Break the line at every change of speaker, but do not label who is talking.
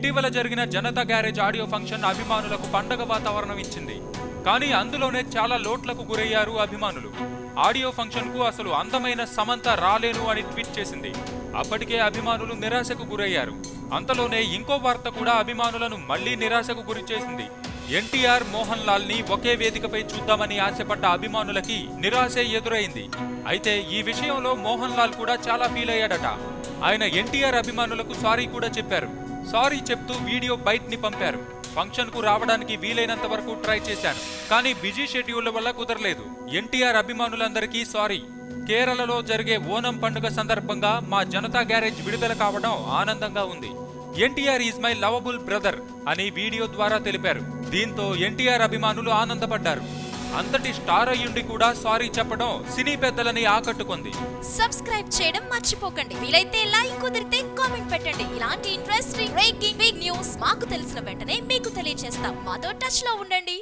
ఇటీవల జరిగిన Janata garage audio function అభిమానులకు పండగ వాతావరణం ఇచ్చింది. కానీ అందులోనే చాలా లోట్లకు గురయ్యారు అభిమానులు. ఆడియో ఫంక్షన్కు అసలు అందమైన సమంత రాలేను అని ట్వీట్ చేసింది. అప్పటికే అభిమానులు నిరాశకు గురయ్యారు. అంతలోనే ఇంకో వార్త కూడా అభిమానులను మళ్ళీ నిరాశకు గురి చేసింది. ఎన్టీఆర్ మోహన్ లాల్ని ఒకే వేదికపై చూద్దామని ఆశపడ్డ అభిమానులకి నిరాశే ఎదురైంది. అయితే ఈ విషయంలో మోహన్ లాల్ కూడా చాలా ఫీల్ అయ్యాడట. ఆయన ఎన్టీఆర్ అభిమానులకు సారీ కూడా చెప్పారు. సారీ చెప్తూ వీడియో బైట్ని పంపారు. ఫంక్షన్కు రావడానికి వీలైనంత వరకు ట్రై చేశాను కానీ బిజీ షెడ్యూల్ వల్ల కుదరలేదు. ఎన్టీఆర్ అభిమానులందరికీ సారీ. కేరళలో జరిగే ఓనం పండుగ సందర్భంగా మా జనతా గ్యారేజ్ విడుదల కావడం ఆనందంగా ఉంది. NTR is my lovable brother అని వీడియో ద్వారా తెలిపారు. దీంతో ఎన్టీఆర్ అభిమానులు ఆనందపడ్డారు. అంతటి స్టార్ అయ్యుండి కూడా సారీ చెప్పడం సినీ పెద్దలని ఆకట్టుకుంది.
సబ్స్క్రైబ్ చేయడం మర్చిపోకండి. వీలైతే లైక్ కుదిరితే కామెంట్ పెట్టండి. ఇలాంటి ఇంట్రెస్టింగ్ బ్రేకింగ్ బిగ్ న్యూస్ మాకు తెలిసిన వెంటనే మీకు తెలియజేస్తాం మాతో టచ్లో ఉండండి.